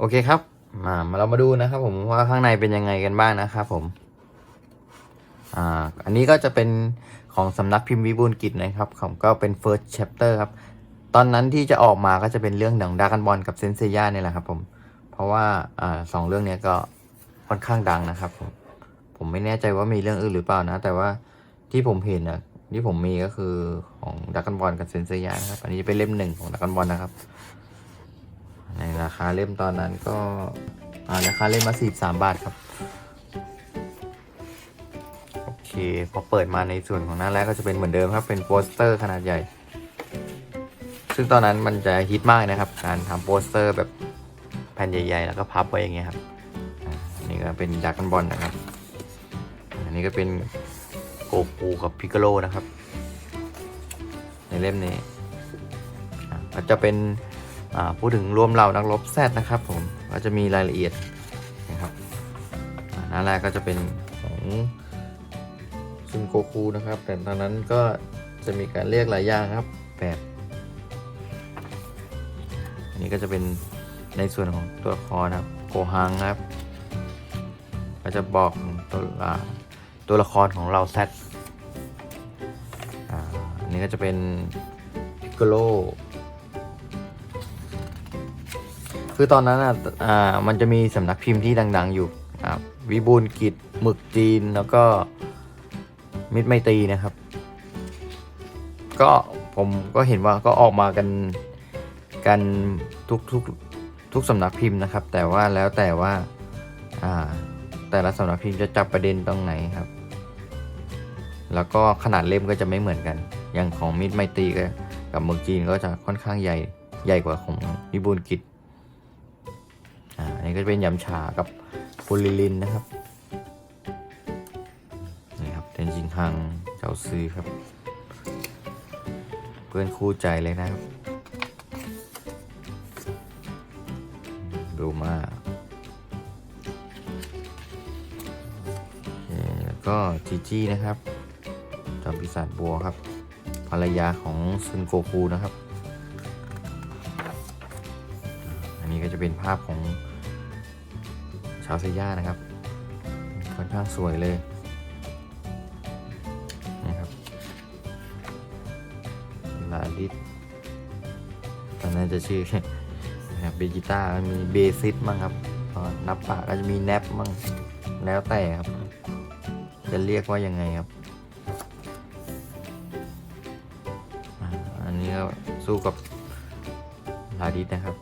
โอเคครับมาเรามาดูนะครับ ผมว่าข้างในเป็นยังไงกันบ้างนะครับผม อ่า อันนี้ก็จะเป็นของสำนักพิมพ์วิบูลกิจนะครับผมก็เป็น first chapter ครับ ตอนนั้นที่จะออกมาก็จะเป็นเรื่องของดากันบอลกับเซนเซียนี่แหละครับ ผม เพราะว่าอ่าสองเรื่องนี้ก็ค่อนข้างดังนะครับ ผม ผมไม่แน่ใจว่ามีเรื่องอื่นหรือเปล่านะ แต่ว่าที่ผมเห็นนะที่ผมมีก็คือของดักกันบอลกับเซนเซียนะครับ อันนี้เป็นเล่มหนึ่งของดักกันบอลนะครับ ราคาเล่มตอนนั้นก็อ่าราคาเล่มมาสี่สามบาทครับ โอเค พอเปิดมาในส่วนของหน้าแรกก็จะเป็นเหมือนเดิมครับ เป็นโปสเตอร์ขนาดใหญ่ ซึ่งตอนนั้นมันจะฮิตมากนะครับ การทำโปสเตอร์แบบแผ่นใหญ่ ๆ แล้วก็พับไว้อย่างเงี้ยครับอันนี้ก็เป็นดักกันบอลนะครับ อันนี้ก็เป็นโกคูกับพิกโลนะครับ ในเล่มนี้อ่าก็จะเป็น พูดถึงรวมเหล่านักรบแซดนะครับผมก็จะมีรายละเอียดนะครับหน้าแรกก็จะเป็นของซุนโกคูนะครับ แต่ตอนนั้นก็จะมีการเรียกหลายอย่างครับแบบอันนี้ก็จะเป็นในส่วนของตัวครนะครับโกฮังครับ ก็จะบอกตัวตัวละครของเราแซดอ,อันนี้ก็จะเป็นพิกโกโล คือตอนนั้นอะอ่ามันจะมีสำนักพิมพ์ที่ดัง ๆ อยู่อ่าวิบูลกิจหมึกจีนแล้วก็มิตรไมตรีนะครับ ก็ผมก็เห็นว่าก็ออกมากันกันทุกทุกทุกสำนักพิมพ์นะครับ แต่ว่าแล้วแต่ว่าอ่าแต่ละสำนักพิมพ์จะจับประเด็นตรงไหนครับ แล้วก็ขนาดเล่มก็จะไม่เหมือนกัน อย่างของมิตรไมตรีก็กับหมึกจีนก็จะค่อนข้างใหญ่ใหญ่กว่าของวิบูลกิจ อ่าอันนี้ก็จะเป็นยำชากับฟูลิลินนะครับนี่ครับเทนจิงฮังเจ้าซื้อครับ เพื่อนคู่ใจเลยนะครับดูมาแล้วก็จีจี้นะครับจอมปีศาจบัวครับ ภรรยาของซุนโกคูนะครับ อันนี้ก็จะเป็นภาพของ ชาวเซย่านะครับค่อนข้างสวยเลยนะครับลาลิสตอนนั้นจะชื่อนะครับเบจิต้ามีเบซิสมั่งครับพอนับปากก็จะมีแนปมั่งแล้วแต่ครับ จะเรียกว่ายังไงครับอันนี้ก็สู้กับลาดิสนะครับ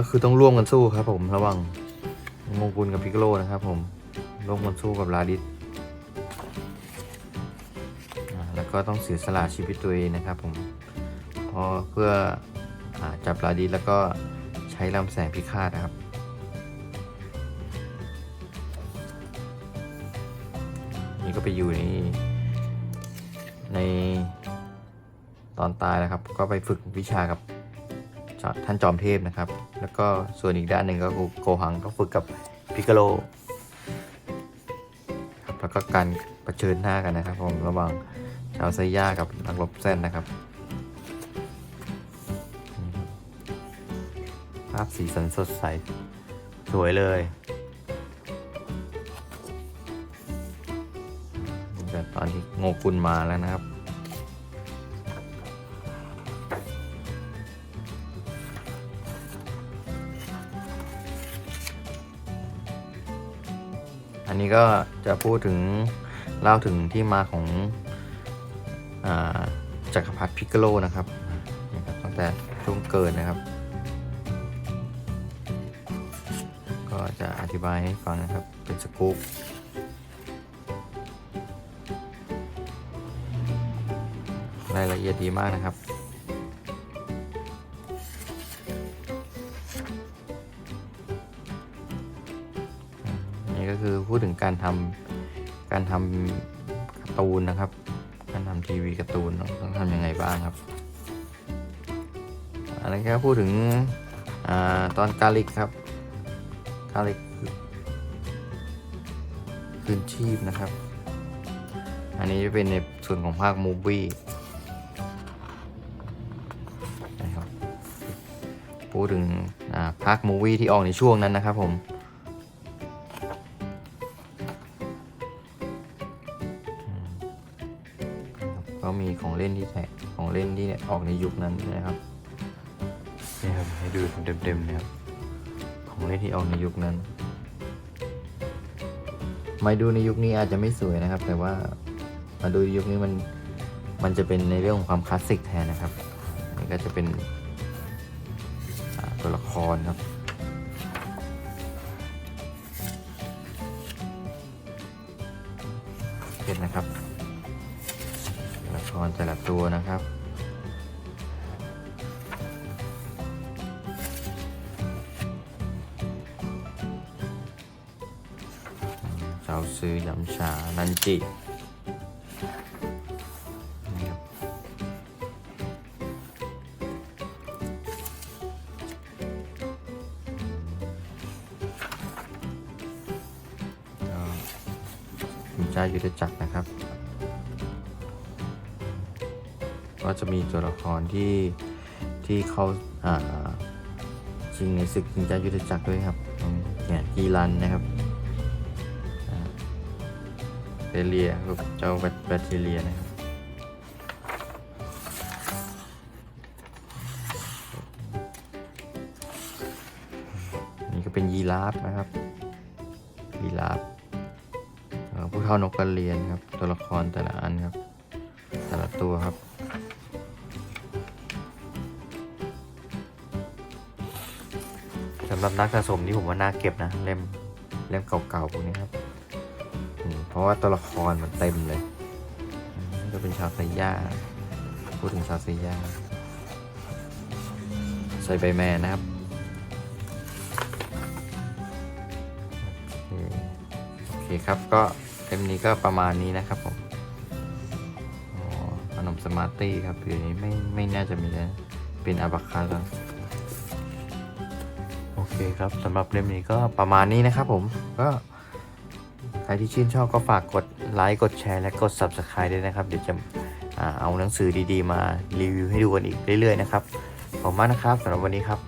ก็คือต้องร่วมกันสู้ครับผมระหว่างโงกุลกับพิกโลนะครับผมร่วมกันสู้กับลาดิสแล้วก็ต้องเสียสละชีวิตตัวเองนะครับผมเพราะเพื่ออจับลาดิสแล้วก็ใช้ลำแสงพิฆาตนะครับนี่ก็ไปอยู่ในในตอนตายนะครับ ก็ไปฝึกวิชากับ ท่านจอมเทพนะครับ แล้วก็ส่วนอีกด้านหนึ่งก็โกหังก็ฝึกกับพิกาโลครับแล้วก็การเผชิญหน้ากันนะครับผมระหว่างชาวไซย่ากับนักรบเส้นนะครับ ภาพสีสันสดใส สวยเลยแต่ตอนที่โงกุลมาแล้วนะครับ นี้ก็จะพูดถึงเล่าถึงที่มาของอจักรพรรดิพิกโลนะครับนะครับตั้งแต่ช่วงเกิดนะครับ ก็จะอธิบายให้ฟังนะครับเป็นสกู๊ปรายละเอียดดีมากนะครับ พูดถึงการทำการทำการ์ตูนนะครับ การทำทีวีการ์ตูนต้องทำยังไงบ้างครับอันนี้ก็พูดถึงอตอนกาลิกครับกาลิกคืนชีพนะครับ อันนี้จะเป็นในส่วนของภาคมูฟวี่พูดถึงภาคมูวี่ที่ออกในช่วงนั้นนะครับผม ก็มีของเล่นที่แท้ของเล่นที่ออกในยุคนั้นนะครับนี่ครับให้ดูเต็มๆนะครับของเล่นที่ออกในยุคนั้นมาดูในยุคนี้อาจจะไม่สวยนะครับ แต่ว่ามาดูยุคนี้มันมันจะเป็นในเรื่องของความคลาสสิกแทนนะครับอันนี่ก็จะเป็นอ่าตัวละครครับเห็นนะครับตัวละค รแต่ละตัวนะครับเจ้าซื้อยำชานันจิจ้ายุทธจักรนะครับ ก็จะมีตัวละครที่ที่เขาอ่าชิงในศึกชิงจ้ายุทธจักรด้วยครับเนี่ยกีรันนะครับเบเลียกับเจ้าแบคทีเรียนะครับนี่ก็เป็นยีราฟนะครับยีราฟผู้เท่านกกระเรียนครับ ตัวละครแต่ละอันครับ แต่ละตัวครับำหรับนักสะสมที่ผมว่าน่าเก็บนะเล่มเล่มเก่าๆพวกนี้ครับเพราะว่าตัวละครมันเต็มเลยก็เป็นชาวไซย่าพูดถึงชาวไซย่าใส่ใบแมนนะครับโอเคครับก็เล่มนี้ก็ประมาณนี้นะครับผมขนมสมาร์ตี้ครับผืนนี้ไม่ไม่น่าจะมีแล้วเป็นอาบัคคาแล้ว คครับสำหรับเล่มนี้ก็ประมาณนี้นะครับผมก็ใครที่ชื่นชอบก็ฝากกดไลค์กดแชร์และกด Subscribe ด้วยนะครับ เดี๋ยวจะเอาหนังสือดีๆ มารีวิวให้ดูกันอีกเรื่อยๆนะครับขอบคุณมากนะครับสำหรับวันนี้ครับ